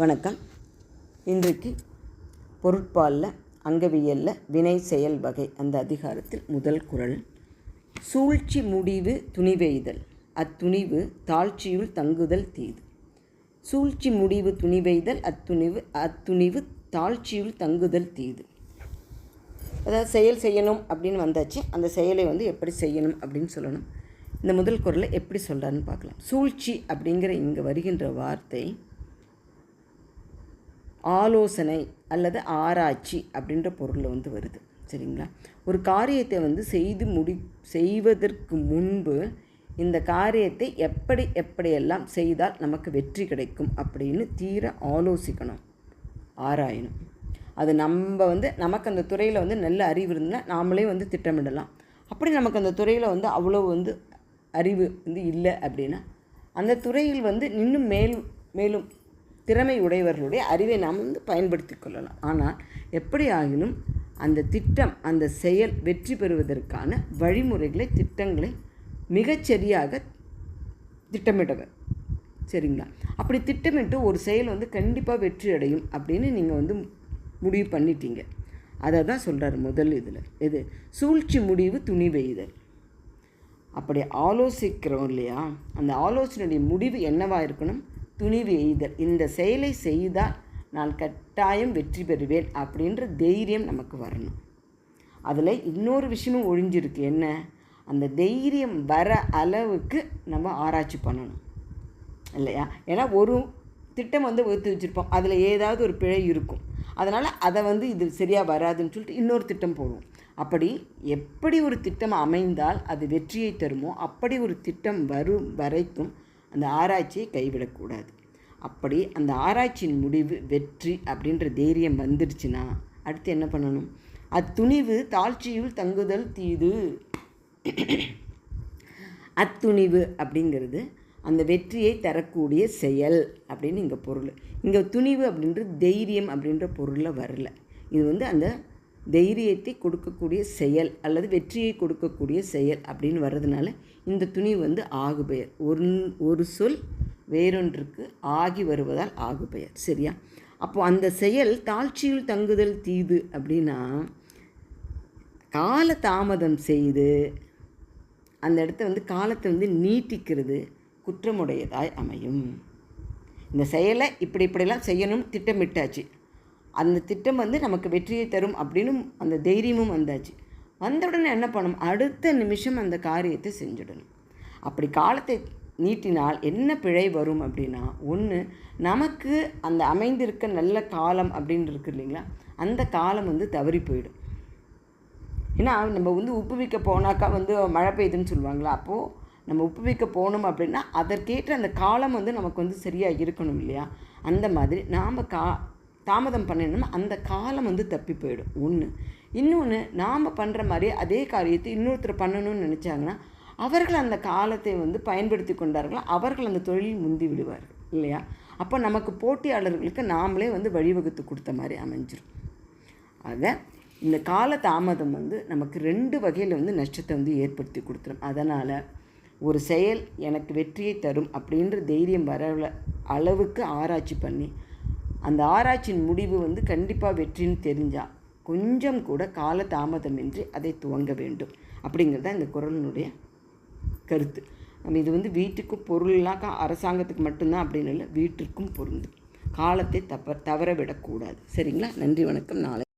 வணக்கம். இன்றைக்கு பொருட்பாலில் அங்கவியலில் வினை செயல் வகை அந்த அதிகாரத்தில் முதல் குறள் சூழ்ச்சி முடிவு துணிவெய்தல். அத்துணிவு தாழ்ச்சியுள் தங்குதல் தீது. சூழ்ச்சி முடிவு துணிவெய்தல் அத்துணிவு அத்துணிவு தாழ்ச்சியுள் தங்குதல் தீது. அதாவது செயல் செய்யணும் அப்படின்னு வந்தாச்சு. அந்த செயலை வந்து எப்படி செய்யணும் அப்படின்னு சொல்லணும். இந்த முதல் குரலை எப்படி சொல்கிறான்னு பார்க்கலாம். சூழ்ச்சி அப்படிங்கிற இங்கே வருகின்ற வார்த்தை ஆலோசனை அல்லது ஆராய்ச்சி அப்படின்ற பொருளில் வந்து வருது. சரிங்களா? ஒரு காரியத்தை வந்து செய்து முடி செய்வதற்கு முன்பு இந்த காரியத்தை எப்படி எப்படியெல்லாம் செய்தால் நமக்கு வெற்றி கிடைக்கும் அப்படின்னு தீர ஆலோசிக்கணும். ஆராயணும். அது நம்ம வந்து நமக்கு அந்த துறையில் வந்து நல்ல அறிவு இருந்தால் நாமளே வந்து திட்டமிடலாம். அப்படி நமக்கு அந்த துறையில் வந்து அவ்வளோ வந்து அறிவு வந்து இல்லை அப்படின்னா அந்த துறையில் வந்து இன்னும் மேல் மேலும் திறமை உடையவர்களுடைய அறிவை நாம் வந்து பயன்படுத்தி கொள்ளலாம். ஆனால் எப்படி ஆகினும் அந்த திட்டம் அந்த செயல் வெற்றி பெறுவதற்கான வழிமுறைகளை திட்டங்களை மிகச்சரியாக திட்டமிடவர் சரிங்களா? அப்படி திட்டமிட்டு ஒரு செயல் வந்து கண்டிப்பாக வெற்றி அடையும் அப்படின்னு நீங்கள் வந்து முடிவு பண்ணிட்டீங்க. அதை தான் சொல்கிறார் முதல் இதில். இது சூழ்ச்சி முடிவு துணி பெய்தல் அப்படி ஆலோசிக்கிறோம் இல்லையா? அந்த ஆலோசனையுடைய முடிவு என்னவாக இருக்கணும்? துணிவு எய்தல் இந்த செயலை செய்தால் நான் கட்டாயம் வெற்றி பெறுவேன் அப்படின்ற தைரியம் நமக்கு வரணும். அதில் இன்னொரு விஷயமும் ஒழிஞ்சிருக்கு. என்ன? அந்த தைரியம் வர அளவுக்கு நம்ம ஆராய்ச்சி பண்ணணும். இல்லையா? ஏன்னா ஒரு திட்டம் வந்து வகுத்து வச்சுருப்போம். அதில் ஏதாவது ஒரு பிழை இருக்கும். அதனால் அதை வந்து இது சரியாக வராதுன்னு சொல்லிட்டு இன்னொரு திட்டம் போடுவோம். அப்படி எப்படி ஒரு திட்டம் அமைந்தால் அது வெற்றியை தருமோ அப்படி ஒரு திட்டம் வரும் வரைக்கும் அந்த ஆராய்ச்சியை கைவிடக்கூடாது. அப்படி அந்த ஆராய்ச்சியின் முடிவு வெற்றி அப்படின்ற தைரியம் வந்துடுச்சுன்னா அடுத்து என்ன பண்ணணும்? அத்துணிவு தாழ்ச்சியுள் தங்குதல் தீது. அத்துணிவு அப்படிங்கிறது அந்த வெற்றியை தரக்கூடிய செயல் அப்படின்னு இங்கே பொருள். இங்கே துணிவு அப்படின்றது தைரியம் அப்படின்ற பொருளில் வரல. இது வந்து அந்த தைரியத்தை கொடுக்கக்கூடிய செயல் அல்லது வெற்றியை கொடுக்கக்கூடிய செயல் அப்படின்னு வர்றதுனால இந்த துணி வந்து ஆகு பெயர் ஒரு ஒரு சொல் வேறொன்றுக்கு ஆகி வருவதால் ஆகு பெயர் சரியா? அப்போது அந்த செயல் தாழ்ச்சியில் தங்குதல் தீது அப்படின்னா கால தாமதம் செய்து அந்த இடத்த வந்து காலத்தை வந்து நீட்டிக்கிறது குற்றமுடையதாய் அமையும். இந்த செயலை இப்படி இப்படிலாம் செய்யணும்னு திட்டமிட்டாச்சு. அந்த திட்டம் வந்து நமக்கு வெற்றியை தரும் அப்படின்னு அந்த தைரியமும் வந்தாச்சு. வந்த உடனே என்ன பண்ணணும்? அடுத்த நிமிஷம் அந்த காரியத்தை செஞ்சிடணும். அப்படி காலத்தை நீட்டினால் என்ன பிழை வரும் அப்படின்னா ஒன்று நமக்கு அந்த அமைந்திருக்க நல்ல காலம் அப்படின்னு இருக்கு இல்லைங்களா? அந்த காலம் வந்து தவறி போயிடும். ஏன்னா நம்ம வந்து உப்புவிக்க போனாக்கா வந்து மழை பெய்யுதுன்னு சொல்லுவாங்களா? அப்போது நம்ம உப்பு வைக்க போனோம் அப்படின்னா அதற்கேற்ற அந்த காலம் வந்து நமக்கு வந்து சரியாக இருக்கணும் இல்லையா? அந்த மாதிரி நாம் கா தாமதம் பண்ணினோம்னா அந்த காலம் வந்து தப்பி போயிடும். ஒன்று இன்னொன்று நாம் பண்ணுற மாதிரி அதே காரியத்தை இன்னொருத்தர் பண்ணணும்னு நினச்சாங்கன்னா அவர்கள் அந்த காலத்தை வந்து பயன்படுத்தி கொண்டார்கள்? அவர்கள் அந்த தொழிலில் முந்தி விடுவார்கள் இல்லையா? அப்போ நமக்கு போட்டியாளர்களுக்கு நாமளே வந்து வழிவகுத்து கொடுத்த மாதிரி அமைஞ்சிரும். ஆக இந்த கால தாமதம் வந்து நமக்கு ரெண்டு வகையில் வந்து நஷ்டத்தை வந்து ஏற்படுத்தி கொடுத்துரும். அதனால் ஒரு செயல் எனக்கு வெற்றியை தரும் அப்படின்ற தைரியம் வர அளவுக்கு ஆராய்ச்சி பண்ணி அந்த ஆராய்ச்சியின் முடிவு வந்து கண்டிப்பாக வெற்றின்னு தெரிஞ்சால் கொஞ்சம் கூட கால தாமதமின்றி அதை துவங்க வேண்டும். அப்படிங்கிறது தான் இந்த குரலினுடைய கருத்து. நம்ம இது வந்து வீட்டுக்கும் பொருள்லாம் அரசாங்கத்துக்கு மட்டும்தான் அப்படின்னு இல்லை வீட்டிற்கும் பொருந்தும் காலத்தை தப்ப தவற விடக்கூடாது. சரிங்களா? நன்றி வணக்கம். நாளை